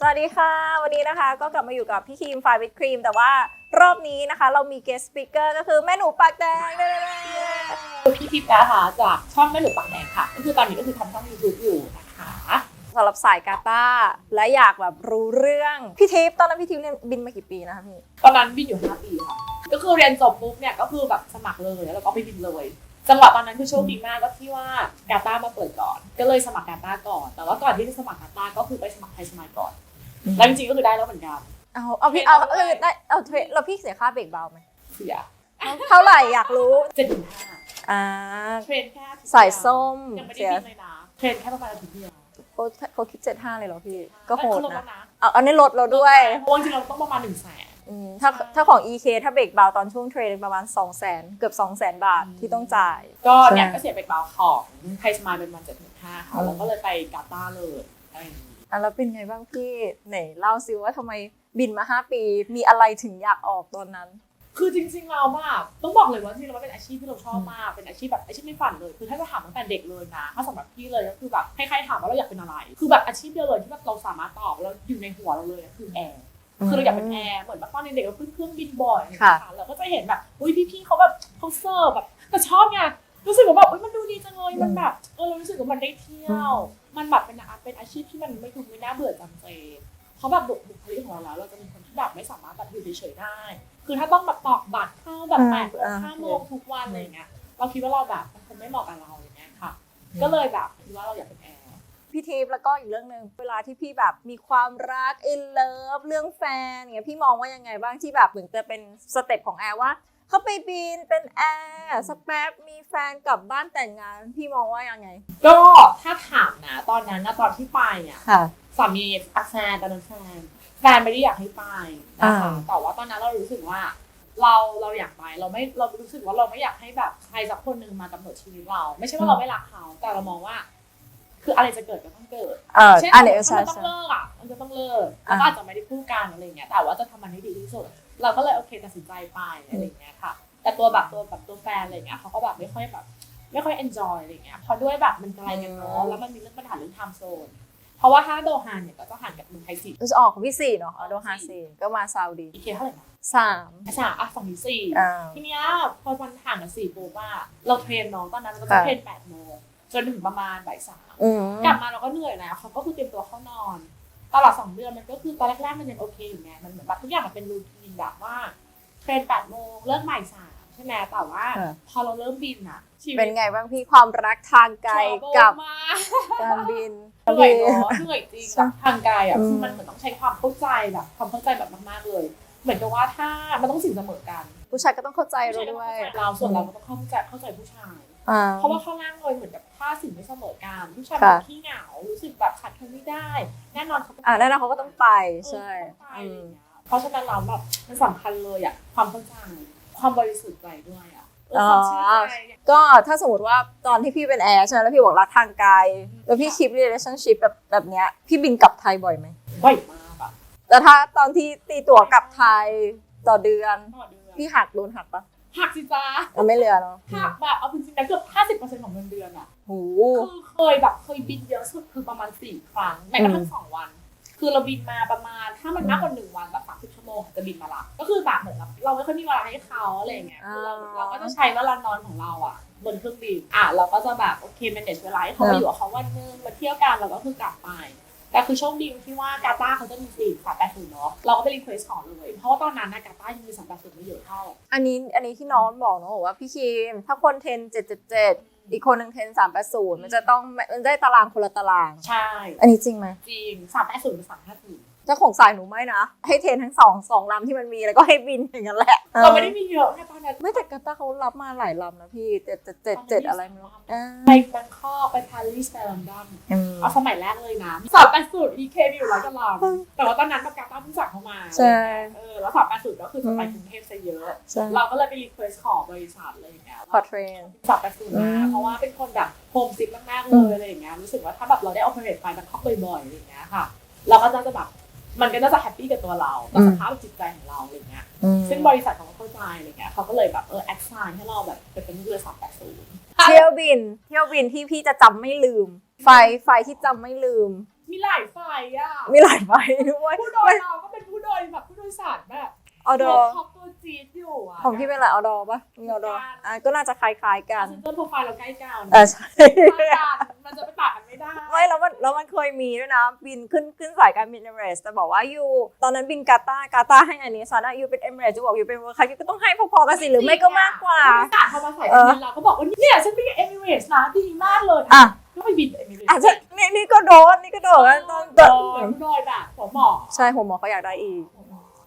สวัสดีค่ะ วันนี้นะคะก็กลับมาอยู่กับพี่ครีมไฟวิดครีม แต่ว่ารอบนี้นะคะ เรามี guest speaker ก็คือแม่หนูปากแดงเด้อพี่ทิพย์นะคะจากช่องแม่หนูปากแดงค่ะ ก็คือตอนนี้ก็คือทำช่องยูทูบอยู่นะคะสำหรับสายกาตาร์และอยากแบบรู้เรื่อง พี่ทิพย์ตอนนั้นพี่ทิพย์เนี่ยบินมากี่ปีนะคะพี่ตอนนั้นบินอยู่5ปีค่ะก็คือเรียนจบปุ๊บเนี่ยก็คือแบบสมัครเลยแล้วก็ไปบินเลยจังหวะตอนนั้นคือโชคดีมากก็ที่ว่ากาตาร์มาเปิดก่อน ก็เลยสมัครกาตาร์ก่อน แต่ว่าก่อนที่จะสมัครกาตาร์ก็คือไปสมัครไทยสมายก่อน แล้วจริงๆก็คือได้แล้วเหมือนกัน เอาเอาพี่เอาเออได้เอาเทรเราพี่เสียค่าเบรกเบาไหมเสียเท่าไหร่อยากรู้เจ็ดถึงห้าอ่าเทรนแค่อาทิตย์สายส้มยังไม่ได้เสียบินเลยนะเทรนแค่ประมาณอาทิตย์เดียวเขาเขาคิดเจ็ดห้าเลยเหรอพี่ ก็โหดเขาลงนะแล้วนะเอาเอาในรถเราด้วยเพราะว่าจริงๆเราต้องประมาณหนึ่งแสนอืมถ้าถ้าของ EK ถ้าเบรกเบาตอนช่วงเทรนประมาณ 2 0 0 0 0 0เกือบ 2 0 0 0 0 0บาทอืมที่ต้องจ่าย ก็เนี่ยใช่ก็เสียไปเบาของไทยสมายเป็นวันเจ็ดถึงห้าค่ะอืมแล้วก็เลยไปกาตาร์เลยอะไรอย่างนี้ อะแล้วเป็นไงบ้างพี่ไหนเล่าซิว่าทำไมบินมา 5 ปี มีอะไรถึงอยากออกตอนนั้น คือจริงๆเราแบบต้องบอกเลยว่าจริงๆเราเป็นอาชีพที่เราชอบมากเป็นอาชีพแบบอาชีพในฝันเลย คือถ้าจะถามตั้งแต่เด็กเลยนะถ้าสำหรับพี่เลยก็คือแบบใครๆถามว่าเราอยากเป็นอะไร คือแบบอาชีพเดียวเลยที่แบบเราสามารถตอบแล้วอยู่ในหัวเราเลยนะคือแอร์คือเราอยากเป็นแอร์เหมือนแบบตอนเด็กๆเราขึ้นเครื่องบินบ่อยค่ะนเราก็จะเห็นแบบอุ้ยพี่ๆเขาแบบเขาเสิร์ฟแบบแต่ชอบไง รู้สึกว่าแบบอุ้ยมันดูดีจังเลยมันแบบเออเรารู้สึกว่ามันได้เที่ยว มันแบบเป็นอาเป็นอาชีพที่มันไม่ดูไม่น่าเบื่อจำเจเพราะแบบบุบุคลิกของเราแล้วเราจะเป็นคนที่แบบไม่สามารถแบบอยู่เฉยๆได้ คือถ้าต้องแบบตอกบัตรเข้าแบบแปดโมงห้าโมงทุกวันอะไรอย่างเงี้ยเราคิดว่าเราแบบมันคงไม่เหมาะกับเราอย่างเงี้ยค่ะ ก็เลยแบบคิดว่าเราอยากเป็นแอร์พี่ทิพย์แล้วก็อีกเรื่องหนึ่งเวลาที่พี่แบบมีความรัก in love เรื่องแฟนอย่างเงี้ยพี่มองว่ายังไงบ้างที่แบบเหมือนจะเป็นสเต็ปของแอร์ว่า เขาไปบินเป็นแอร์สักแป๊บมีแฟนกลับบ้านแต่งงาน พี่มองว่ายังไง ก็ถ้าถามนะตอนนั้นนะตอนที่ไปอะค่ะ สามีอักแฟนตอนนั้นแฟนแฟนไม่ได้อยากให้ไปนะคะอ่า แต่ว่าตอนนั้นเรารู้สึกว่า เราเราอยากไปเราไม่เรารู้สึกว่าเราไม่อยากให้แบบใครสักคนหนึ่งมากำหนดชีวิตเรา ไม่ใช่ว่าเราไม่รักเขาแต่เรามองว่า คืออะไรจะเกิดก็ต้องเกิด เออเช่นอันนี้ถ้าใช่มันต้องใช่เลิกอะ มันจะต้องเลิกแล้วก็อ่าอาจจะไม่ได้คู่กันอะไรอย่างเงี้ย แต่ว่าจะทำมันให้ดีที่สุด เราก็เลยโอเคตัดสินใจไปอะไรอย่างเงี้ยค่ะ แต่ตัวแบบตัวแบบตัวแฟนอะไรอย่างเงี้ยเขาก็แบบไม่ค่อยแบบไม่ค่อยเอนจอยอะไรอย่างเงี้ยเพราะด้วยแบบมันไกลกันเนาะแล้วมันมีเรื่องปัญหาเรื่องไทม์โซนเพราะว่าถ้าโดฮานเนี่ยก็จะห่างกับเมืองไทยสี่จะออกของพี่สี่เนาะออโดฮาสี่ก็มาซาอุดีอีเคเท่าไหร่นะสามอะสามอะฝั่งที่สี่อ่าทีเนี้ยพอมันห่างกันสี่ปุ๊บว่าเราเทรนน้องตอนนั้นเราก็จะค่ะเทรนแปดโมงจนถึงประมาณบ่ายสามอืมกลับมาเราก็เหนื่อยแล้วเขาก็คือเตรียมตัวเข้านอน ตลอดสองเดือนมันก็คือตอนแรกๆมันยังโอเคอยู่ไงมันเหมือนแบบทุกอย่างมันเป็นรูทีนแบบว่าเทรนแปดโมงเลิกบ่ายสามใช่ไหมแต่ว่า พอเราเริ่มบินอะชีวิตเป็นไงบ้างพี่ความรักทางไกลกับมาการบินเหนื่อยเนาะเหนื่อยจริงใช่แบบทางกายอะอืมคือมันเหมือนต้องใช้ความเข้าใจแบบความเข้าใจแบบมากๆเลย เหมือนกับว่าถ้ามันต้องสิ่งเสมอกัน ผู้ชายก็ต้องเข้าใจเราผู้ชด้วยก็ต้องเข้าใจเราส่วนเราก็ต้องเข้าใจเข้าใจผู้ชายอ่า เพราะว่าข้างล่างเลยเหมือนกับถ้าสิ่งไม่เสมอกันผู้ชายค่ะมันขี้เหงารู้สึกแบบขาดคนไม่ได้ แน่นอนเขาต้งอ่าแน่นอนเขาก็ต้องไปเออใช่ต้องไปอือะไรอมย่างเงี้ยเพราะฉะนั้นเราแบบมันสำคัญเลยอะความเข้าใจความบริสุทธิ์ใจด้วยอะเออความเชื่อใจก็ถ้าสมมติว่าตอนที่พี่เป็นแอร์ใช่ไหมแล้วพี่บอกรักทางไกลแล้วพี่คิด relationship แบบแบบเนี้ยพี่บินกลับไทยบ่อยไหมบ่อยมากอะแล้วถ้าตอนที่ตีตั๋วกลับไทยต่อเดือนต่อเดือนพี่หักโดนหักปะ หักสิจ้ามันไม่เหลือเนาะหักแบบเอาจริงๆนะเกือบห้าสิบเปอร์เซ็นต์ของเงินเดือนอะโหคือเคยแบบเคยบินเยอะสุดคือประมาณสี่ครั้งแม้กระทั่งสองวัน คือเราบินมาประมาณถ้ามันมากกว่าหนึ่งวันแบบสามสิบชั่วโมงจะบินมาละก็คือแบบเหมือนเราเราไม่ค่อยมีเวลาให้เขาอะไรอย่างเงี้ยคือเราเราก็จะใช้เวลานอนของเราอะบนเครื่องบินอะเราก็จะแบบโอเค manage เวลาให้เขามาอยู่กับเขาวันนึงมาเที่ยวกันเราก็คือกลับไป แต่คือโชคดีที่ว่ากาตาร์เขาจะมีสี่สามแปดศูนย์เนาะเราก็ไปรีเควสขอเลย เพราะว่าตอนนั้นนะกาตาร์ยังมีสามแปดศูนย์ไม่เยอะเท่า อันนี้อันนี้ที่น้องบอกเนอะบอกว่าพี่คิมถ้าคนเทนเจ็ดเจ็ดเจ็ดอีกคนหนึ่งเทนสามแปดศูนย์มันจะต้องมันได้ตารางคนละตาราง ใช่ อันนี้จริงไหมจริงสามแปดศูนย์กับสามห้าศูนย์ เจ้าของสายหนูไม่นะ ให้เทรนทั้งสองสองลำที่มันมีแล้วก็ให้บินอย่างนั้นแหละเราไม่ได้มีเยอะแค่ตอนนั้นไม่แต่กาตาร์เขารับมาหลายลำนะพี่เจ็ดเจ็ดเจ็ดเจ็ดอะไรไม่รู้อ่าไปแบงคอกไปปารีสไปลอนดอนอืมเอาสมัยแรกเลยนะสอบแปดสูตร EK มีอยู่ร้อยกว่าลำแต่ว่าตอนนั้นประกาศตั้งเพิ่งสั่งเข้ามาใช่เออแล้วสอบแปดสูตรก็คือจะไปกรุงเทพซะเยอะใช่เราก็เลยไปรีเควสขอบริษัทเลยอย่างเงี้ยขอเทรนสอบแปดสูตรอืมามเพราะว่าเป็นคนแบบโฮมซิกมากๆอืเลมยอะไรอย่างเงี้ยรู้สึกว่าถ้าแบบเราได้ออ p e r a t e ไปแบงคอกบ่อยๆอะไรอย่างเงี้ยค่ะ เราก็จะแบบ มันก็น่าจะแฮปปี้กับตัวเรากับสภาพจิตใจของเราอะไรอย่างเงี้ยอืมซึ่งบริษัทเขาก็เข้าใจอะไรเงี้ยเขาก็เลยแบบเออแอดไซน์ให้เราแบบเป็นเรือสามแปดศูนย์เที่ยวบิน เที่ยวบินที่พี่จะจำไม่ลืม ไฟไฟที่จำไม่ลืม มีหลายฝ่ายอะ มีหลายใบด้วยผู้โดยเราก็เป็นผู้โดยแบบผู้โดยสารแบบออดอท็อป ตัวจี๊ดอยู่อะของพี่เป็นอะไรออดอปะมีออดออะก็น่าจะคล้ายๆกันเซนเตอร์โปรไฟล์เราใกล้กันเออใช่มันจะไปต่างกันไม่ได้ไม่แล้วมันแล้วมันเคยมีด้วยนะ บินขึ้นขึ้นสายการบินเอมิเรสแต่บอกว่าอยู่ตอนนั้นบินกาตาร์กาตาร์ให้อันนี้ซานะอยู่เป็นเอมิเรสจะบอกอยู่เป็นเวอร์คัสอยู่ก็ต้องให้พอๆกันสิหรือไม่ก็มากกว่าผู้โดยสารเขามาใส่การบินเราก็บอกว่าเนี่ยฉันไปกับเอมิเรสนะดีมากเลยอะก็ไปบินเอมิเรสอาจจะนี่นี่ก็โดนนี่ก็โดนตอนตโดอนยผู้โดยแบบหัวหมอใช่ผมหมอเขาอยากได้อีก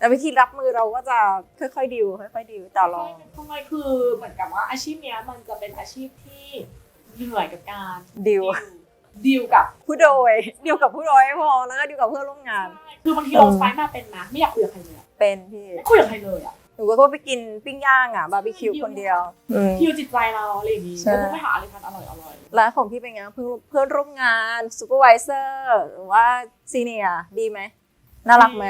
แต่วิธีรับมือเราก็จะค่อยๆดิวค่อยๆดิวต่อรองทำไมคือเหมือนกับว่าอาชีพเนี้ยมันจะเป็นอาชีพที่เหนื่อยกับการดิวดีลกับผู้โดยดิวกับผู้โดยไม่พอแล้วก็ดิวกับเพื่อนร่วมงาน คือบางทีเราไฟล์มาเป็นนะไม่อยากคุยกับใครเลยอะเป็นพี่ไม่คุยกับใครเลยอะหนูก็ไปกินปิ้งย่างอะบาร์บีคิวคนเดียวอืมฮิวจิตใจเราอะไรอย่างงี้ใช่แล้วก็ไปหาอะไรทานอร่อยอร่อยแล้วของพี่เป็นไงเพื่อนเพื่อนร่วมงานซูเปอร์วิเซอร์หรือว่าซีเนียดีไหมน่ารักไหม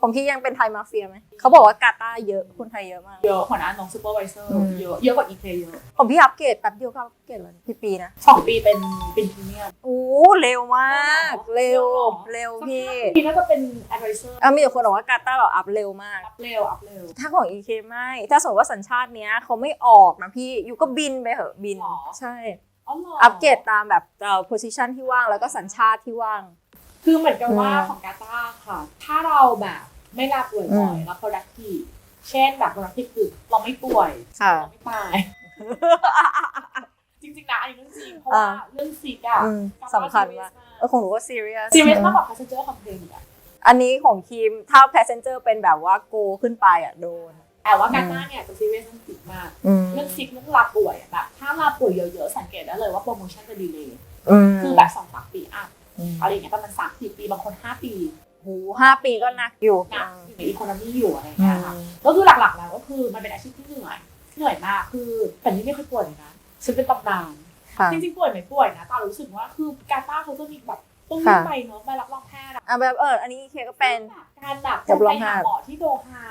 ของพี่ยังเป็นไทยมาเฟียไหมเขาบอกว่ากาตาร์เยอะคนไทยเยอะมาก เยอะหัวหน้าน้องซูเปอร์ไวเซอร์อืมเยอะเยอะกว่าอีเคเยอะของพี่อัปเกรดแป๊บเดียวก็อัปเกรดเลยพี่ปีนะสองปีเป็นเป็นพรีเมียมโอ้เร็วมาก เร็วเร็วพี่ปีน่าจะเป็นแอดไวเซอร์อะมีแต่คนบอกว่ากาตาร์แบบอัพเร็วมากอัพเร็วอัพเร็วถ้าของ EK ไม่ถ้าสมมติว่าสัญชาติเนี้ยเขาไม่ออกนะพี่อยู่ก็บินไปเหอะบินใช่อ๋อเหรอัปเกรดตามแบบเอ่อ position ที่ว่างแล้วก็สัญชาติที่ว่าง คือเหมือนกับว่าอืมของกาตาร์ค่ะ ถ้าเราแบบไม่ลาป่วยอืบ่อมยแล้ว productive เช่นแบบ productive คือเราไม่ป่วยค่ะเราไม่ตายจริงๆนะอันนี้เรื่องจริงเพราะว่าเรื่องซิกอะอืมสำคัญมากเออของหนูก็ serious ซีเรียสมากกว่า passenger complaint อีกอะอันนี้ของคิมถ้า passenger เป็นแบบว่า go ขึ้นไปอะโดนแต่ว่ากาตาร์เนี่ยจะซีเรียสเรื่องซิกมากเรื่องซิกเรื่องลาป่วยอะแบบถ้าลาป่วยเยอะๆสังเกตได้เลยว่าโปรโมชั่นจะดีเลยคือแบบสองสามปีอัพ อะไรอย่างเงี้ยประมาณสามสี่ปีบางคนห้าปีหูห้าปีก็หนักอยู่นะอยู่ในอีโคโนมีอยู่อะไรอย่างอืเงี้ยมค่ะก็คือหลักๆแล้วก็คือมันเป็นอาชีพที่เหนื่อยเหนื่อยมากคือแต่นี่ไม่เคยป่วยเลยนะฉันเป็นตำนานค่ะจริงๆป่วยไม่ป่วยนะแต่รู้สึกว่าคือกาตาร์เขาจะมีแบบต้องยื่นใบเนาะใบรับรองแพทย์อะอะแบบเอออันนี้ EK ก็เป็นการแบบรับรองไปแพหาทย์หมอที่โดฮา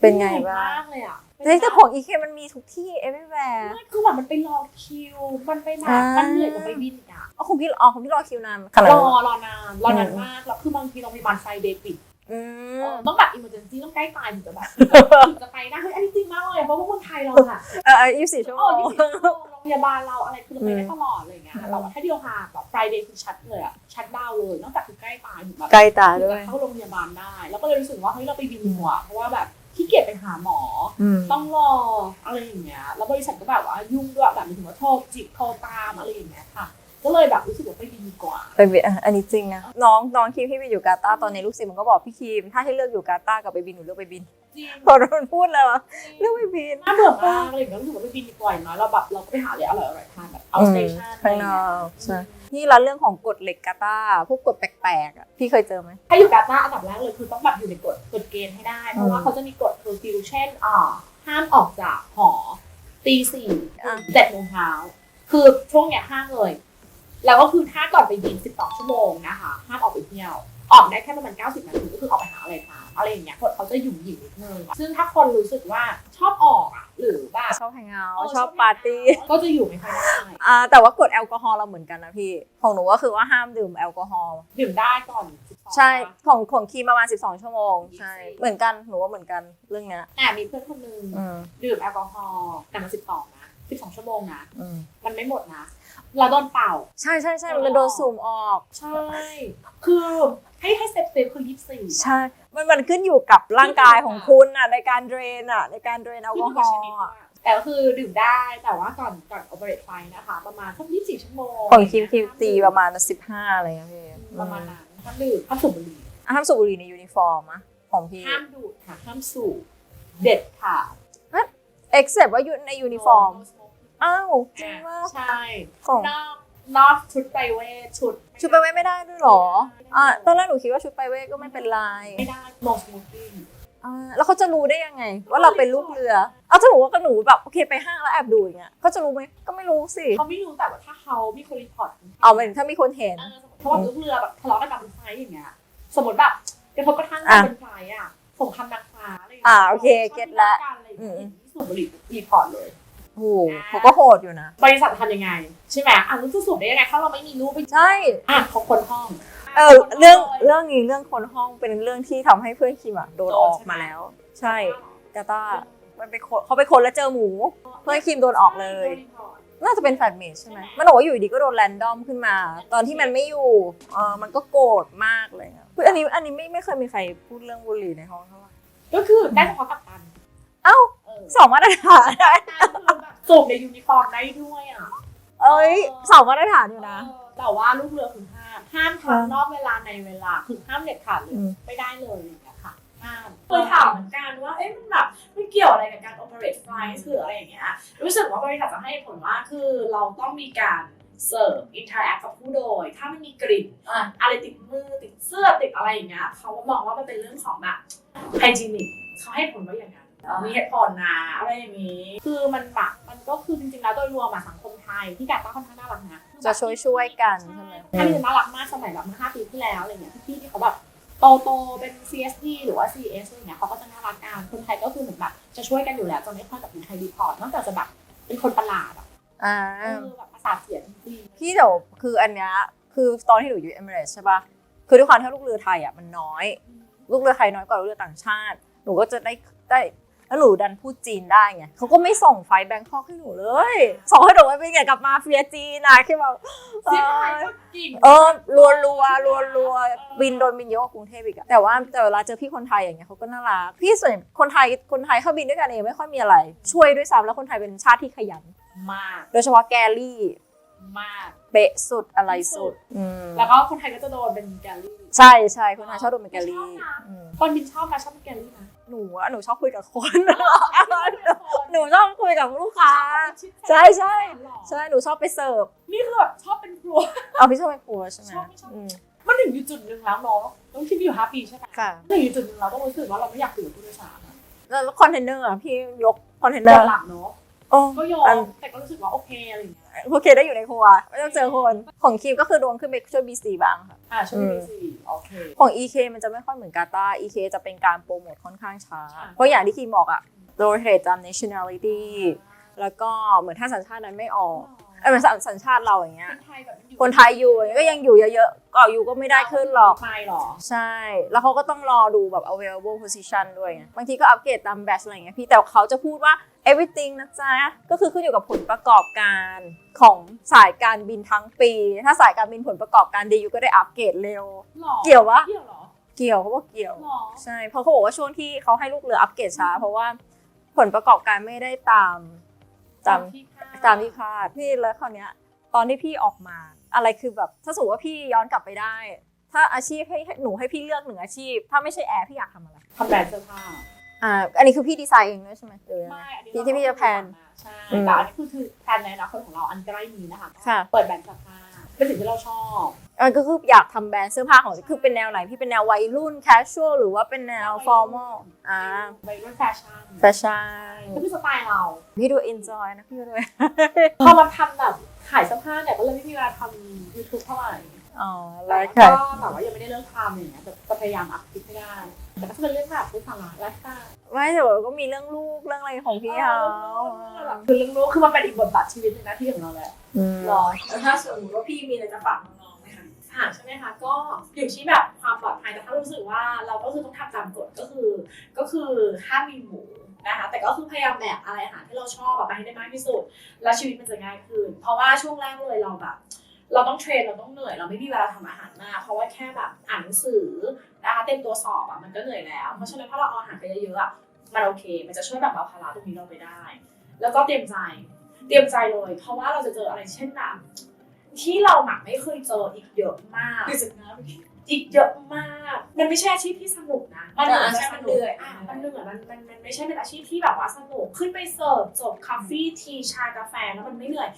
เป็นไงหนื่อยบ้างมากเลยอะเฮ้ยแต่ของ EK มันมีทุกที่ everywhere ไม่คือแบบมันไปรอคิว มันไปแบบอ่ามัมันเหนื่อยกว่าไปบินอีกอะอ๋อของพี่อ๋อของพี่รอคิวนานขนาดรนั้อนรอนานรอนานอืมมากแล้วคือบางทีโรงพยาบาลไฟเดย์ปิดอืมต้องแบบอิมเมอร์เจนซี่ต้องใกล้ตายถึงจะแบบถึงจะไปได้เฮ้ยอันนี้จริงมากเลยเพราะว่าเมืองไทยเราอะเออยี่สิบสี่ชั่วเอโมองยี่สิบชั่วโมงโรงพยาบาลเราอะไรคือเราไปได้ตลอดอะไรอย่างเงี้ยอืมแต่ว่าถ้าเดียวหาแบบ Friday คือชัดเลยอะชัดดาวน์เลยนอกจากคือใกล้ตายถึงแบบใกล้ตาถึงด้วยจะเข้าโรงพยาบาลได้ แล้วก็เลยรู้สึกว่าเฮ้ยเราไปบินดีกว่าเพราะว่าแบบ ขี้เกียจไปหาหมออืมต้องรออะไรอย่างเงี้ย แล้วบริษัทก็แบบว่ายุ่งด้วยแบบหมายถึงว่าโทรจิบโทรตามอะไรอย่างเงี้ยค่ะ ก็เลยแบบรู้สึกว่าไปบินดีกว่าไปบินอะอันนี้จริงนะ น้องน้องคิมที่ไปอยู่กาตาร์ตอนนี้ลูกศิษย์มันก็บอกพี่คิมถ้าให้เลือกอยู่กาตาร์กับไปบินหนูเลือกไปบินจริงพอมันพูดเลยว่าเลือกไปบินน่าเบื่อมากอะไรอย่างเงี้ยรู้สึกว่าไปบินดีกว่าอย่างน้อยเราแบบเราก็ไปหาอะไรอร่อยๆทานแบบเอาสเตชันข้างนอกใช่ นี่แล้วเรื่องของกฎเหล็กกาตาร์พวกกฎแปลกๆอะพี่เคยเจอไหมถ้าอยู่กาตาร์อันดับแรกเลยคือต้องแบบอยู่ในกฎกฎเกณฑ์ให้ได้ เพราะว่าอืมเขาจะมีกฎคือฟิวเช่นอ่าห้ามออกจากหอตีสี่อะเจ็ดโมงเช้าคือช่วงเนี้ยห้ามเลย แล้วก็คือถ้าก่อนไปบิน12ชั่วโมงนะคะห้ามออกไปเที่ยวออกได้แค่ประมาณ 90 นาทีก็คือออกไปหาอะไรทานอะไรอย่างเงี้ยคนเขาจะหยุ่มหยิมนิดนึงซึ่งถ้าคนรู้สึกว่าชอบออกอะ หรือว่า ชอบแฮงเอาท์ชอบปาร์ตี้ก็จะอยู่ไม่ค่อยได้อ่าแต่ว่ากฎแอลกอฮอล์เราเหมือนกันนะพี่ ของหนูก็คือว่าห้ามดื่มแอลกอฮอล์ดื่มได้ก่อน12ใช่ของของคีมประมาณ 12 ชั่วโมงยี่สิบใช่เหมือนกันหนูว่าเหมือนกันเรื่องเนี้ยแต่มีเพื่อนคนนึงอืมดื่มแอลกอฮอล์แต่มัน12นะ12ชั่วโมงนะ อืมมันไม่หมดนะ เราโดนเป่า ใช่ใช่ใช่มันโดนสูมออก ใช่ คือให้ให้เซฟเซฟคือ24ใช่ มันมันขึ้นอยู่กับร่างกายของคุณอะในการเดรนอะในการเดรนแอลกอฮอล์อะแต่ก็คือดื่มได้แต่ว่าก่อนก่อน operate ไฟนะคะ ประมาณสัก24ชั่วโมงของคิมคิมตีประมาณ15อะไรเงี้ยพี่ประมาณนั้นห้ามดื่มห้ามสูบบุหรี่อะห้ามสูบบุหรี่ในยูนิฟอร์มอะของพี่ห้ามดูดค่ะห้ามสูบเด็ดค่ะ except ว่าอยู่ในยูนิฟอร์ม อ้าวจริงมากใช่ของนอกนอกชุดไปเวทชุด ชุดไปเวทไม่ได้ด้วยเหรออะตอนแรกหนูคิดว่าชุดไปเวทก็ไม่เป็นไรไม่ได้ no smoking อ่าแล้วเขาจะรู้ได้ยังไง ว่าเราเป็นลูกเรือ เอาถ้าบอกว่ากับหนูแบบโอเคไปห้างแล้วแอบดูอย่างเงี้ยเขาจะรู้ไหมก็ไม่รู้สิเขาไม่รู้แต่ว่าถ้าเขามีคนรีพอร์ตเอาหมายถึงถ้ามีคนเห็นเออเพราะว่าลูกเรือแบบทะเลาะกันตามบนไฟอย่างเงี้ยสมมติแบบกระทบกระทั่งกันอะบนไฟอะสงครามนางฟ้าอะไรย่งงี้ยอ่าโอเคเก็ตละชอบมีเรื่องกันอะไรอย่างอืเงี้ยมสูบบุหรี่รีพอร์ตเลย โอ้โหเขาก็โหดอยู่นะ บริษัททำยังไง ใช่ไหมอะรู้จะสูบได้ยังไงถ้าเราไม่มีรูปไปใช่อะเขาคนห้องเออเรื่องเรื่องนี้เรื่องคนห้องเป็นเรื่องที่ทำให้เพื่อนคิมอะโดนออกมาแล้ว ใช่กาตาร์มันไปคนเขาไปคนแล้วเจอหมู เพื่อนคิมโดนออกเลย น่าจะเป็นแฟนเมดใช่ไหมมันบอกว่าอยู่ดีก็โดนแรนดอมขึ้นมา ตอนที่มันไม่อยู่เออมันก็โกรธมากเลยอะอันนี้อันนี้ไม่ไม่เคยมีใครพูดเรื่องบุหรี่ในห้องเท่าไหร่ก็คือได้เฉพาะกัปตัน เอ้าเออ สองมาตรฐานกัปตันคือแบบส่งในยูนิฟอร์มได้ด้วยอะเอ้ยสองมาตรฐานอยู่นะเออแต่ว่าลูกเรือคือห้ามห้ามทำนอกเวลาในเวลาคือห้ามเด็ดขาดเลยอืมไม่ได้เลยอย่างเงี้ยค่ะห้ามเคยถามเหมือนกันว่าเอ๊ะมันแบบไม่เกี่ยวอะไรกับการ operate flight หรืออะไรอย่างเงี้ยรู้สึกว่าบริษัทจะให้ผลว่าคือเราต้องมีการเสิร์ฟ interact กับผู้โดย ถ้าไม่มีกลิ่นอะอะไรติดมือติดเสื้อติดอะไรอย่างเงี้ยเขามองว่ามันเป็นเรื่องของแบบ hygienic เขาให้ผลว่าอย่างนั้น มีเหตุผลนะอะไรอย่างงี้ คือมันแบบมันก็คือจริงๆแล้วโดยรวมอะสังคมไทยที่แบบว่าค่อนข้างน่ารักนะจะช่วยช่วยๆกันใช่ไหมถ้าที่น่ารักมากสมัยแบบเมื่อห้าปีที่แล้วอะไรเงี้ยพี่ๆที่เขาแบบโตโตๆเป็น CSP หรือว่า CS อะไรเงี้ยเขาก็จะน่ารักกันคนไทยก็คือเหมือนแบบจะช่วยกันอยู่แล้วจนไม่ค่อยกับคนไทยรีพอร์ตนอกจากจะแบบเป็นคนประหลาดอะอ่าเออแบบภาษาทเสียงดีพี่เดี๋ยวคืออันเนี้ยคือตอนที่หนูอยู่เอเมเรสใช่ปะคือด้วยความที่ลูกเรือไทยอะมันน้อย ลูกเรือไทยน้อยกว่าลูกเรือต่างชาติ หนูก็จะได้ได้ แล้วหนูดันพูดจีนได้ไงเขาก็ไม่ส่งไฟล์แบงคอกให้หนูเลย ส่งให้หนูไปเป็นเกี่ยวกับมาเฟียจีนนะคือแบบเอเสียงไทยอก็กิ่งเออรัวรัวรัวรัวๆบินโดนบินเยอะกว่ากรุงเทพอีกอะแต่ว่าแต่เวลาเจอพี่คนไทยอย่างเงี้ยเขาก็น่ารักพี่ส่วนใหญ่คนไทยคนไทยเข้าบินด้วยกันเองไม่ค่อยมีอะไร ช่วยด้วยซ้ำแล้วคนไทยเป็นชาติที่ขยันมาก โดยเฉพาะแกลลี่มากเป๊ะสุดอะไรสุดอืมแล้วก็คนไทยก็จะโดนเป็นแกลลี่ ใช่ใช่คนไทยชอบดูเป็นแกลลี่ชอบนะอืมคนบินชอบนะชอบเป็นแกลลี่นะ หนูอะหนูชอบคุยกับคน หนูชอบคุยกับลูกค้า ใช่ใช่ใช่หนูชอบไปเสิร์ฟนี่คือแบบชอบเป็นครัว เอาพี่ชอบไปครัวใช่ไหมชอบไม่ชอบอืมมันถึงอยู่จุดหนึ่งแล้วเนาะต้องที่อยู่ห้าปีใช่ไหมค่ะถึงอยู่จุดหนึ่งเราต้องรู้สึกว่าเราไม่อยากอยู่กับผู้โดยสารอะแล้วคอนเทนเนอร์อะพี่ยกคอนเทนเนเดิอนร์หลังเนาะโอ้ก็ยออัมนแต่ก็รู้สึกว่าโอเคอะไรอย่างเงี้ย โอเคได้อยู่ในครัวไม่ต้องเจอคนของคิมก็คือโดนขึ้นไปช่วยบีซีบ้างค่ะอ่าช่วยอืมดีสิโอเคของ EK มันจะไม่ค่อยเหมือนกาตาร์ EK จะเป็นการโปรโมทค่อนข้างช้าค่ะเพราะอย่างที่คิมบอกอะโดยเหตุจำ nationality แล้วก็เหมือนถ้าสัญชาตินั้นไม่ออกเออเหมือนสัญชาติเราอย่างเงี้ยคนไทยแบบอยู่คนไทยอยู่อย่างเงี้ยก็ยังอยู่เยอะๆก็อยู่ก็ไม่ได้ขึ้นหรอกไม่หรอ ใช่ แล้วเขาก็ต้องรอดูแบบ available position ด้วยไงบางทีก็อัปเกรดตาม batch อะไรอย่างเงี้ยพี่แต่เขาจะพูดว่า everything นะจ๊ะ ก็คือขึ้นอยู่กับผลประกอบการของสายการบินทั้งปี ถ้าสายการบินผลประกอบการดีอยู่ก็ได้อัปเกรดเร็ว หรอเกี่ยวปะเกี่ยวหรอเกี่ยวเขาบอกเกี่ยว หรอใช่เพราะเขาบอกว่าช่วงที่เขาให้ลูกเรืออัปเกรดช้า เพราะว่าผลประกอบการไม่ได้ตามตาม ที่คาดตามที่คาดพี่แล้วคราวเนี้ย ตอนที่พี่ออกมา อะไรคือแบบ ถ้าสมมติว่าพี่ย้อนกลับไปได้ ถ้าอาชีพให้ให้หนูให้พี่เลือกหนึ่งอาชีพ ถ้าไม่ใช่แอร์พี่อยากทำอะไร ทำแบรนด์เสื้อผ้า อ่าอันนี้คือพี่ดีไซน์เองด้วยใช่ไหมหรือยังไง ไม่อันนี้ที่ที่พี่จะแพลนใช่อืมแต่อันนี้คือคือแพลนในอนาคตของเราอันใกล้นี้นะคะค่ะ เปิดแบรนด์เสื้อผ้าเป็นสิ่งที่เราชอบอันก็คืออยากทำแบรนด์เสื้อผ้าของคือเป็นแนวไหน พี่เป็นแนววัยรุ่น casual หรือว่าเป็นแนว formal อ่าไปรุ่นแฟชั่นแฟชั่นก็คือสไตล์เรา พี่ดู enjoy นะพี่ด้วย พอมาทำแบบขายเสื้อผ้าเนี่ยก็เลยไม่มีเวลาทำ YouTube เท่าไหร่ อ๋อแต่แล้วก็ค่ะ แบบว่ายังไม่ได้เลิกทำอย่างเงี้ยแต่ก็พยายามอัพคลิปให้ได้แต่ก็จะเป็นเรื่องแบบพื้นฐานไลฟ์สไตล์ไม่แต่ว่าก็มีเรื่องลูกเรื่องอะไรของพี่เขาคือเรื่องรู้คือมันเป็นอีกบทบาทชีวิตหนึงนะที่ของเราแหละอืม รอ แล้วถ้าสมมติว่าพี่มีอะไรจะฝากน้องๆไหมคะฝากใช่ไหมคะ ก็อยู่ที่แบบความปลอดภัยแต่ถ้ารู้สึกว่าเราก็คือต้องทำตามกฎก็คือ ก็คือห้ามมีหมูนะคะ แต่ก็คือพยายามแบกอะไรอาหารที่เราชอบแบบไปให้ได้มากที่สุด แล้วชีวิตมันจะง่ายขึ้น เพราะว่าช่วงแรกเลยเราแบบ เราต้องเทรนเราต้องเหนื่อย เราไม่มีเวลาทำอาหารมาก เพราะว่าแค่แบบอ่านหนังสือนะคะเต็มตัวสอบอะมันก็เหนื่อยแล้ว เพราะฉะนั้นถ้าเราเอาอาหารไปเยอะๆอะมันโอเค มันจะช่วยแบบเอาภาระตรงนี้เราไปได้ แล้วก็เตรียมใจ เตรียมใจเลย เพราะว่าเราจะเจออะไรเช่นแบบที่เราหมักไม่เคยเจออีกเยอะมากรู้สึกนะอีกเยอะมาก มันไม่ใช่อาชีพที่สนุกนะ มันเหมือนจะสนุกอะมันเหนื่อยมันมันมันไม่ใช่เป็นอาชีพที่แบบว่าสนุก ขึ้นไปเสิร์ฟจบคาเฟ่ทีชากาแฟแล้วมันไม่เหนื่อย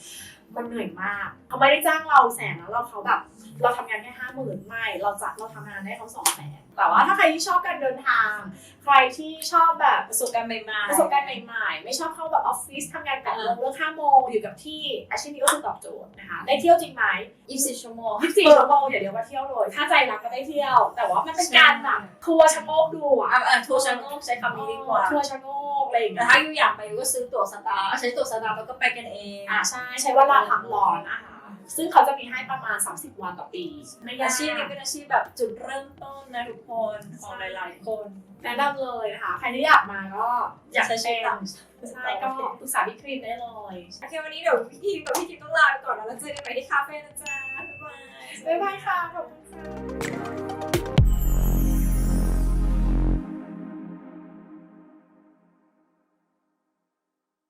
มันเหนื่อยมากเขาไม่ได้จ้างเราแสนแล้วเราเขาแบบ เราทำงานแค่ห้าหมื่นไม่เราจัดเราทำงานได้เขาสองแสนแต่ว่าถ้าใครที่ชอบการเดินทาง ใครที่ชอบแบบประสบการณ์ใหม่ๆประสบการณ์ใหม่ๆ ไม่ชอบเข้าแบบออฟฟิศทำงานแปดโมงเลิกห้าโมงอยู่กับที่อาชีพนี้ก็คือตอบโจทย์นะคะได้เที่ยวจริงไหม24ชั่วโมง24ชั่วโมงอย่าเดียวว่าเที่ยวเลยถ้าใจรักก็ได้เที่ยว แต่ว่ามันเป็นการแบบทัวร์ชะโงกดูอะอะอะทัวร์ชะโงกใช้คำนี้ดีกว่าทัวร์ชะโงก อะไรอย่างแต่เงี้ยถ้าอยู่อยากไปก็ซื้อตั๋วสตาร์ใช้ตั๋วสตาร์แล้วก็ไปกันเองอ่าใช่ใช้เวลาพักร้อนอาหารซึ่งเขาจะมีให้ประมาณ 30 วันต่อปี ไม่ยาอากชีพนี้เป็นอาชีพแบบจุดเริ่มต้นนะทุกคนของหลายๆคนแนะนำเลยนะคะใครที่อยากมาก็อยากใช้ชีวิตเป็นต่างใช่ก็ปรึกษาพี่ครีมได้เลย โอเควันนี้เดี๋ยวพี่ทีมกับพี่ทีมต้องลาไปก่อนแล้วเราเจอกันใหม่ที่คาเฟ่นะจ๊ะบ๊ายบาย บ๊ายบายค่ะ ขอบคุณค่ะ